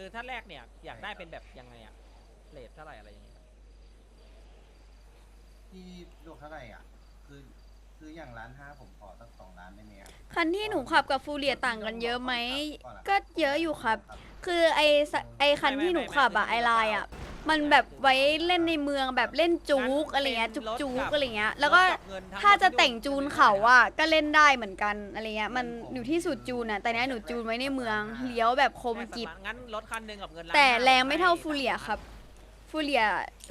คือถ้าแรกเนี่ยอยากได้เป็นแบบยังไงอะเลทเท่าไหร่อะไรอย่างเงี้ย ที่ลูกเท่าไหร่อะ คือคืออย่างร้านห้าผม คันที่หนูขับกับฟูเรียต่างกันเยอะไหม ก็เยอะอยู่ครับ คือไอสไอคันที่หนูขับอะไอไลน์อะมันแบบไว้เล่นในเมืองแบบเล่นจู๊กอะไรเงี้ยจุกจู๊กอะไรเงี้ย แล้วก็ถ้าจะแต่งจูนเขาอะก็เล่นได้เหมือนกันอะไรเงี้ยมันอยู่ที่สูตรจูนอะแต่เนี้ยหนูจูนไว้ในเมืองเลี้ยวแบบคมกิบงั้นรถคันหนึ่งกับเงินแต่แรงไม่เท่าฟูเรียครับ ฟูเรีย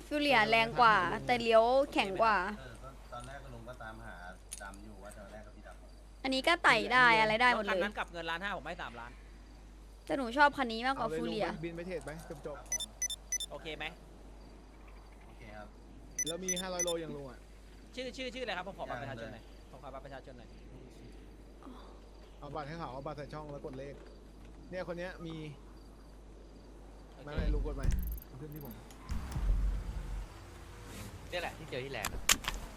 ฟูเรียแรงกว่า แต่เลี้ยวแข็งกว่า อันนี้ก็ไต่ได้อะไรได้หมดรถคันเลยนั้นกับเงินล้านห้าผมให้สามล้าน แต่หนูชอบคันนี้มากกเอาว่าเลยฟูลุงเรีย บินไปเทรดไหมจบจบโอเคไหม โอเคครับ ๆแล้วมี 500 โลอย่างลุงอะ ชื่อชื่อชื่ออะไรครับ ผมขอบัตรประชาชนหได้น่อยผมขอบัตรประชาชนหน่อยเอาบัตรให้เขาเอาบัตรใส่ช่องแล้วกดเลข เนี่ยคนเนี้ยมีโอไม่เคไม่ลุงกดใหม่เอาขึ้นที่ผมนี่แหละที่เจอที่แหลม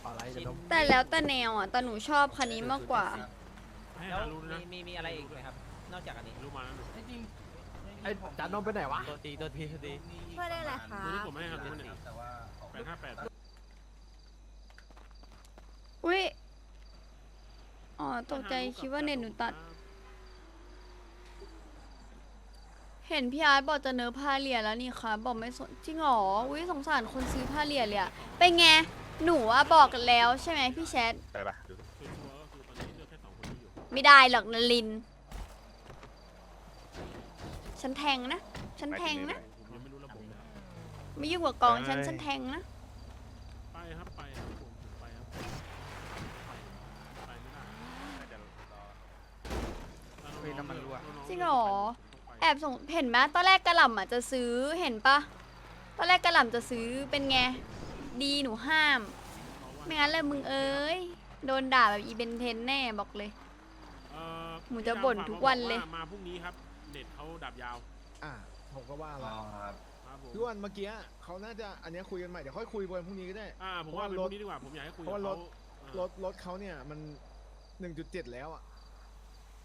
อะไรจะต้องแต่แล้วแต่แนวอะ แต่หนูชอบคันนี้มากกว่าให้ แล้วหารู้นะ มีมีมีอะไรอีกไหมครับ นอกจากอันนี้รู้มาแล้วดูจริงไอ้จานนมไปไหนวะ ตัวตีตัวทีตัวตีช่วยได้เลยค่ะตัวนี้ผมไม่ให้ครับรู้เนี่ยแต่ว่าขอแปดห้าแปดอุ้ย อ๋อ ตกใจคิดว่าเน็ตหนูตัด เห็นพี่อาร์ตบอกจะเนื้อผ้าเหรียญแล้วนี่ค่ะบอกไม่สนจริงเหรอ อุ้ยสงสารคนซื้อผ้าเหรียญเลยอะเป็นไง หนูอะบอกกันแล้วใช่ไหมพี่แชทชัวร์ ไม่ได้หรอกนลิน ฉันแทงนะ ฉันแทงนะผมยังไม่รู้ระบบเลยครับไม่ยุ่งกับกองฉัน ฉันแทงนะ ไปครับไปครับผมผมไปครับไปไปไม่ได้เฮ้ยน้ำมันรั่วน้ๆจริงเหรอต้องไปแอบส่งเห็นไหมตอนแรกกระหล่ำอะจะซื้อเห็นปะตอนแรกกระหล่ำจะซื้อเป็นไง ดีหนูห้าม ไม่งั้นเลยมึงเอ้ย โดนด่าแบบอีเบนเทนแน่บอกเลยเอ่อ หมูจะบ่นทุกวันเลย มามาพรุ่งนี้ครับเน็ตเขาดับยาวอะผมก็ว่าอ๋แล้อวครับครับผมพี่วันเมื่อกี้เขาน่าจะอันเนี้ยคุยกันใหม่เดี๋ยวค่อยคุยกันพรุ่งนี้ก็ได้ อ่าผมเพราะว่าว่าเป็นรพถรุ่งนี้ดีกว่าผมอยากให้คุยเพราะกับว่าเขารถอ่ารถรถเขาเนี่ยมัน 1.7 แล้วอะ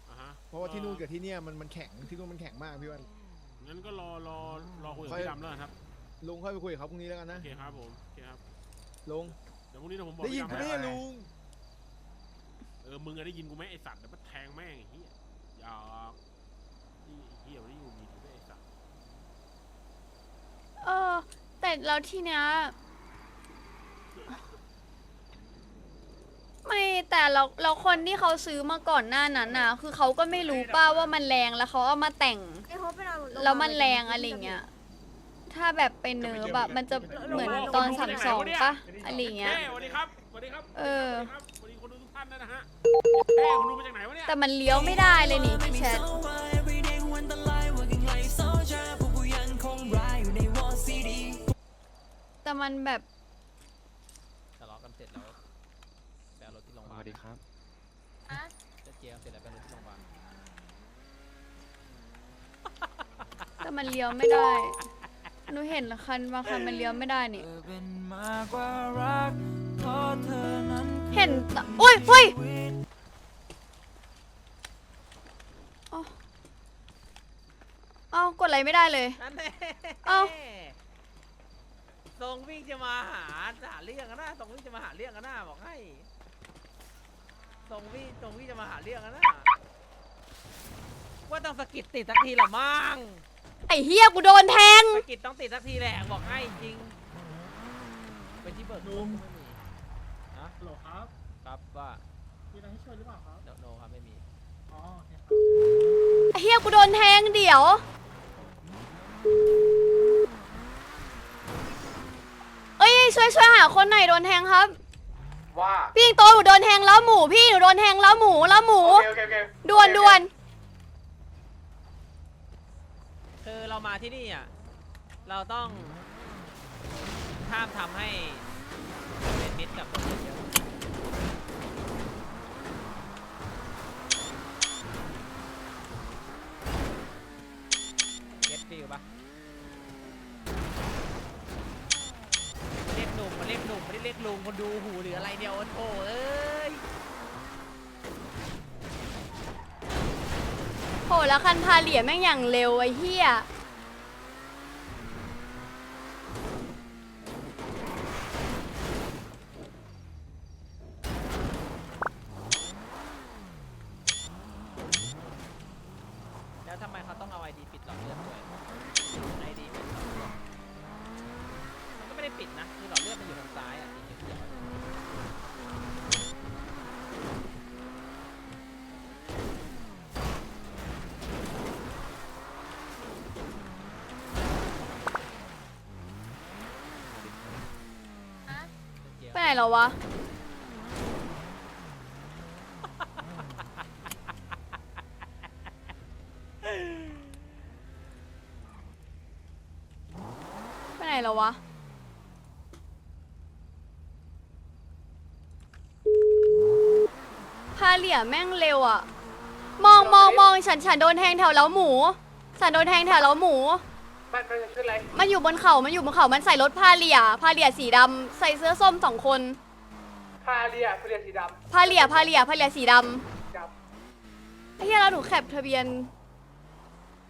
อ่าฮะเพราะว่าที่นู่นกับที่เนี่ยมันมันแข็งที่นู่นมันแข็งมากพี่วันงั้นก็รอรอรอคุยกับค่อยพี่ดำแล้วกันครับลุงค่อยไปคุยกับเขาพรุ่งนี้แล้วกันโอนะเคครับผมโอเคครับลุงเดี๋ยวพรุ่งนี้เดี๋ยวผมบอกได้ยินพี่กูดำไหมให้ลุง เออมึงอะได้ยินกูไหมไอสัตว์เดี๋ยวมันแทงแม่งไอ้เหี้ยอย่านี่ไอ้เหี้ยวันนี้อยู่มีถึงได้ไอสัตว์เออ แต่แล้วที่เนี้ยไม่แต่เราเราคนที่เขาซื้อมาก่อนหน้านั้นน่ะ คือเขาก็ไม่รู้ป้าว่ามันแรงแล้วเขาเอามาแต่ง ไอ้โฮปไปนอนโรงพยาบาลแล้วมันแรงอะไรเงี้ย ถ้าแบบเป็นเนื้อแบบมันจะเหมือนตอนสั่งสองปะอะไรเงี้ยเฮ้สวัสดีครับสวัสดีครับเออ สวัสดีครับสวัสดีคนดูทุกท่านด้วยนะฮะ เฮ้คุณดูมาจากไหนวะเนี่ยแต่มันเลี้ยวไม่ได้เลยนี่พี่แชทแต่มันแบบทะเลาะกันเสร็จแล้วไปเอารถที่โรงพสยาบาลวัสดีครับ จะเจียกันเสร็จแล้วไปเอารถที่โรงพยาบาลแต่มันเลี้ยวไม่ได้หนูเห็นคันบางคันมันเลี้ยวไม่ได้นี่ เห็นตะอุ้ยอุ้ยเอาเอากดอะไรไม่ได้เลย นั่นแน่เอ้า ทรงวิ่งจะมาหาหาเรื่องกันนะทรงวิ่งจะมาหาเรื่องกันนะบอกให้ทรงวิ่งทรงวิ่งจะมาหาเรื่องกันนะว่าต้องสะกิดติดสักทีละมั้งไอ้เฮียกูโดนแทง สะกิดต้องติดสักทีแหละบอกให้จริงเป็นที่เบิกลุง ไม่มีฮะฮัลโหลครับ ครับว่ามีอะไรให้ช่วยหรือเปล่าครับ โนโนครับไม่มี อ๋อโอเคครับ ไอ้เฮียกูโดนแทงเดี๋ยว ช่วยช่วยหาคนหน่อยโดนแทงครับ ว่าพี่ยิงโตหนูโดนแทงแล้วหมูพี่หนูโดนแทงแล้วหมูแล้วหมู โอเคโอเคโอเคด่วนด่วนคือเรามาที่นี่อะ เราต้องห้ามทำให้ รูหูหรืออะไรเดียวโอ้โหเอ้ยโหแล้วคันพาเหลียแม่งอย่างเร็วไอ้เฮีย แล้ววะ ไปไหนแล้ววะ พาเหลี่ยแม่งเร็วอะมองมองมองฉันฉันโดนแทงแถวเล้าหมู ฉันโดนแทงแถวเล้าหมู มันมันจะขึ้นอะไรมันอยู่บนเขา มันอยู่บนเขา มันใส่รถพาเหลี่ยพาเหลี่ยสีดำใส่เสื้อส้มสองคน พาเรียพาเรียสีดพาเหลี่ยพาเหลี่ยพาเหลี่ยสีดำดำไอ้เหี้ยเราถูกแคปทะเบียน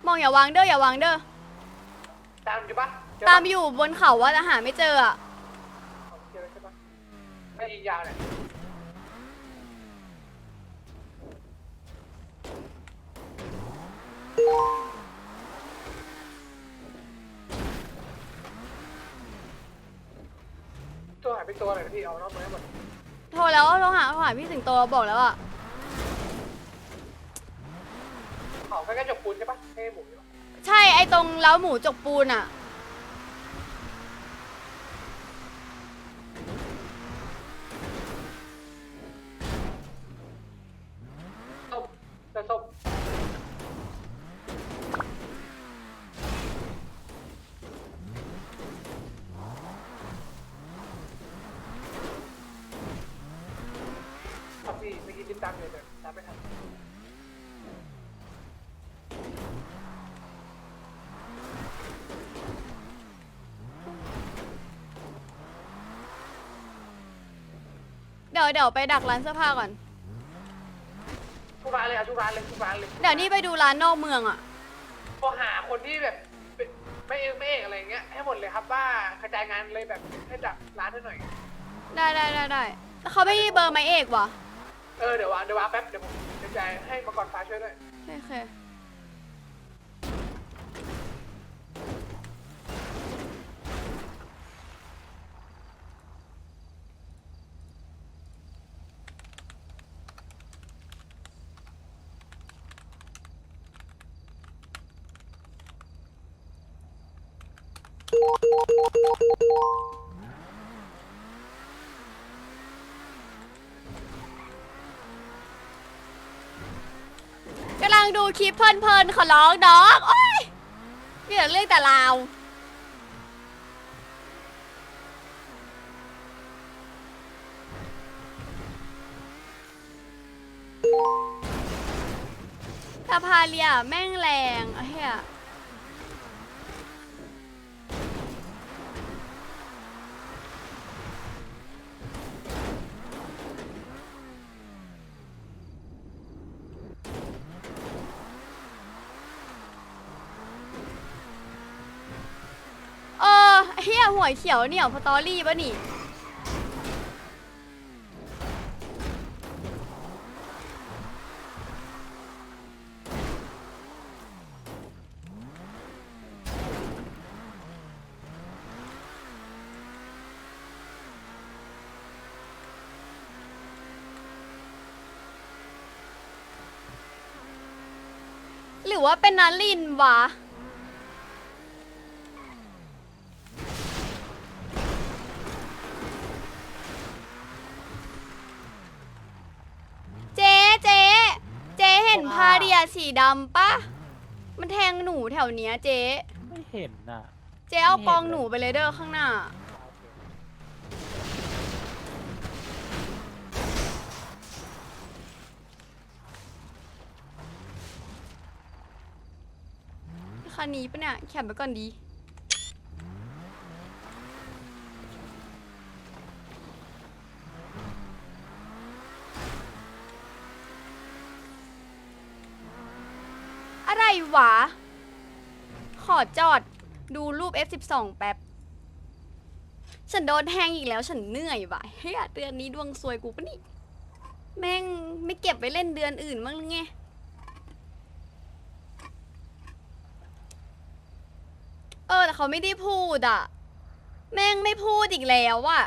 มองอย่าวางเด้ออย่าวางเด้อำตามอยู่ปะเจอตามปะอยู่บนเขาว่าจะหาไม่เจออะเจอใช่ปะไม่ยิงยาวเนี่ย ตัวหายไปตัวไหนพี่เอานอกมือให้หมดโทรแล้วโทรหาโทรหาพี่สิงโตบอกแล้วอะเขาแค่กระจกปูนใช่ปะให้หมูใช่ปะใช่ไอ้ตรงเล้าหมูจกปูนอะ ส้มเสื้อส้มครับพี่เมื่อกี้ติดตามอยู่แต่ตามไม่ทัน เดี๋ ยวเดี๋ยวไปดักร้านเสื้อผ้าก่อน ทุกร้านเลยเอาทุกร้านเลยทุกร้านเลยเดี๋ยวนี่ไปดูร้านนอกเมืองอะพอหาคนที่แบบเป็นไม่เอกไม่เอกอะไรอย่างเงี้ยให้หมดเลยครับว่ากระจายงานเลยแบบให้จับร้านให้หน่อย ได้ได้ได้ได้แล้วเขาไม่มีเบอร์ไม้เอกวะเออเดี๋ยววางเดี๋ยววางแป๊บเดี๋ยวผมกระจายให้มาก่อนฟ้าช่วยด้วยโอเค กำลังดูคลิปเพลินๆ ขอร้องน้องโอ๊ยมีแต่เรื่องแต่ราวตาพาเลียแม่งแรงเหี้ยเออไอยเขียวเนี่ยพอตอรี่ปะนี่ หรือว่าเป็นนารินวะ เห็นพาเดียสีดำปะมันแทงหนูแถวเนี้ยเจ๊ไม่เห็นน่ะ เจ๊เอากองหนูไปเลยเด้อข้างหน้า คันนี้ปะเนี่ยแคปไปก่อนดี อะไร วะ ขอจอดดูรูป F12 แป๊บ ฉันโดนแทงอีกแล้วฉันเหนื่อยว่ะเฮ้ยเดือนนี้ดวงซวยกูปะนี่ แม่งไม่เก็บไว้เล่นเดือนอื่นมั้างหรือไง เออแต่เขาไม่ได้พูดอะแม่งไม่พูดอีกแล้วอะ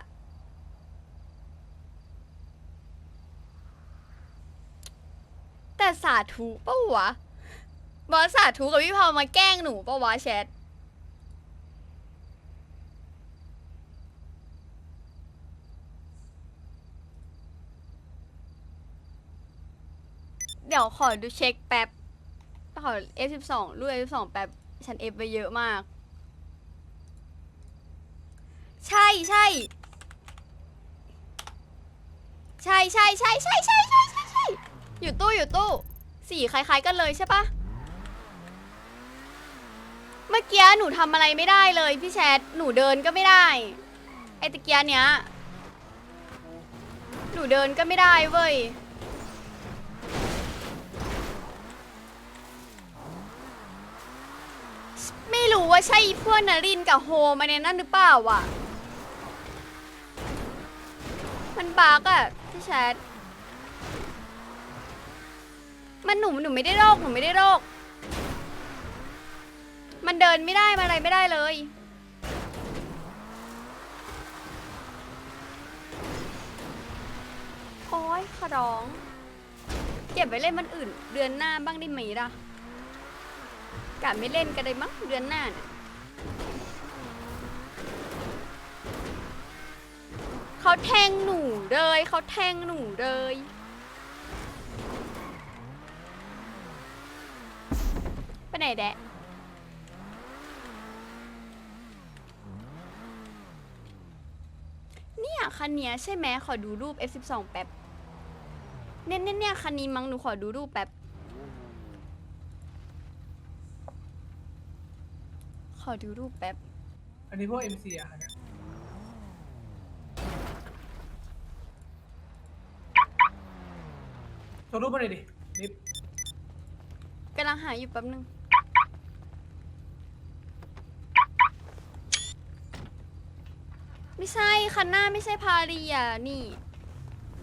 แต่สาธุปะวะ บอสสาธุกับพี่พอวมาแกล้งหนูปะวะแชท เดี๋ยวขอดูเช็คแป๊บ ขอ F12 รูป F12 แป๊บ ฉัน F ไปเยอะมาก ใช่ใช่ใช่ใช่ใช่ใช่ใช่ใช่ใช่อยู่ตู้อยู่ตู้ สีคล้ายๆกันเลยใช่ปะ เมื่อกี้หนูทำอะไรไม่ได้เลยพี่แชทหนูเดินก็ไม่ได้ ไอ้ตะเกียเนี้ย หนูเดินก็ไม่ได้เว้ย ไม่รู้ว่าใช่พวกนารินกับโฮมาในนั่นหรือเปล่าอะมันบากอะพี่แชทมันหนูหนูไม่ได้โรคหนูไม่ได้โรค มันเดินไม่ได้มาอะไรไม่ได้เลย โอ้ยขอร้อง เก็บไว้เล่นมันอื่น เดือนหน้าบ้างได้ไหมล่ะกะไม่เล่นก็ได้มั้งเดือนหน้าน่ะเขาแทงหนูเลยเขาแทงหนูเลยไปไหนแดะ เนี่ย คันเนี้ยใช่ไหมขอดูรูป F12 แป๊บเนี่ยเนี่ยเนี่ยคันนี้มั้งหนูขอดูรูปแป๊บ ขอดูรูปแป๊บ อันนี้พวก MC อะครับเนี่ยโชว์รูปมาหน่อยดินิดกำลังหาอยู่แป๊บนึง ไม่ใช่คันหน้าไม่ใช่พาเรียนี่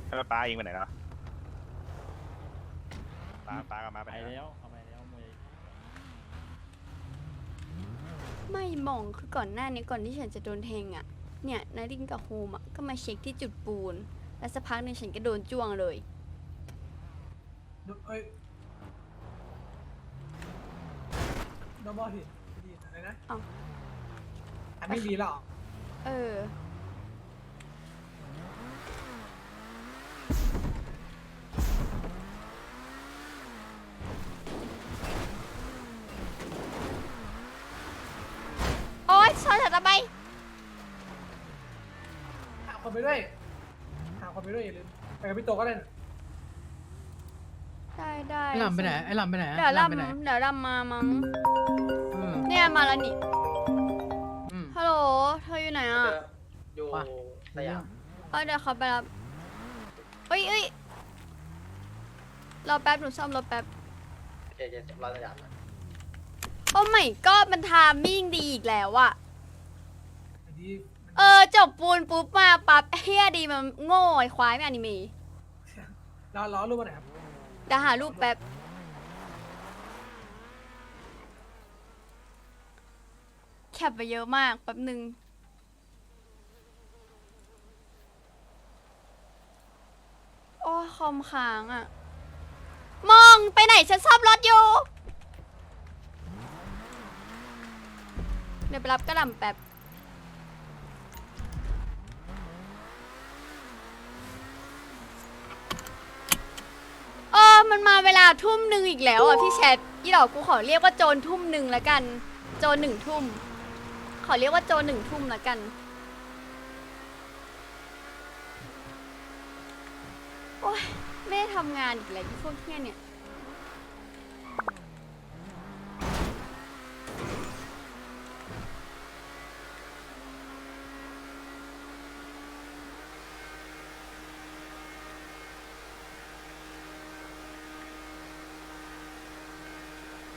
แล้วป้าเองไปไหนแล้วป้าป้ากับมาไปไปไหนแล้วแล้วเอาไปแล้วมวยไม่มองคือก่อนหน้านี้ก่อนที่ฉันจะโดนแทงอะ่ะ เนี่ยนารินกับโฮมอะ่ะก็มาเช็คที่จุดปูน แล้วสักพักหนึ่งฉันก็โดนจ้วงเลยดูเอ้ยน้องบอลผิดดีอะไรนะเอ้าอันไม่ดีแล้วเหรอเออ โอ๊ยชนฉันทำไม หาคน ไปด้วย หาคนไปด้วยอย่าลืม ไปกับพี่โตก็ได้นะได้ได้ไอ้ลำไปไหนไอ้ลำไปไหนเดี๋ยวไอ้ไปไหนลำเดี๋ยวลำมามั้ง อืมเนี่ยมาแล้วนี่ อืมฮัลโหล เธออยู่ไหนอะอยู่สยามเออเดี๋ยวเขาไปรับเอ้ยเอ้ยรอแป๊บหนูซ่อมรถแป๊บ เจเจรอสยามโอ้ไม่ก็มันทามมิ่งดีอีกแล้วอะ อันนี้ เออจบปูนปุ๊บมาปั๊บเฮียดีมันโง่ไอ้ควายไม่อนิเมะล้อล้อรูปมาไหนอยครับเดี๋ยวหารูปแป๊บแคปไปเยอะมากแป๊บหนึ่งโอ้ยคอมค้างอะมองไปไหนฉันซ่อมรถอยู่ เดี๋ยวไปรับกระหล่ำแป๊บ เออ มันมาเวลาทุ่มหนึ่งอีกแล้วอะพี่แชทอีดอกกูขอเรียกว่าโจรทุ่มหนึ่งละกัน โจรหนึ่งทุ่ม ขอเรียกว่าโจรหนึ่งทุ่มละกัน โอ้ยไม่ได้ทำงานอีกแล้วที่พวกเที่ยเนี่ย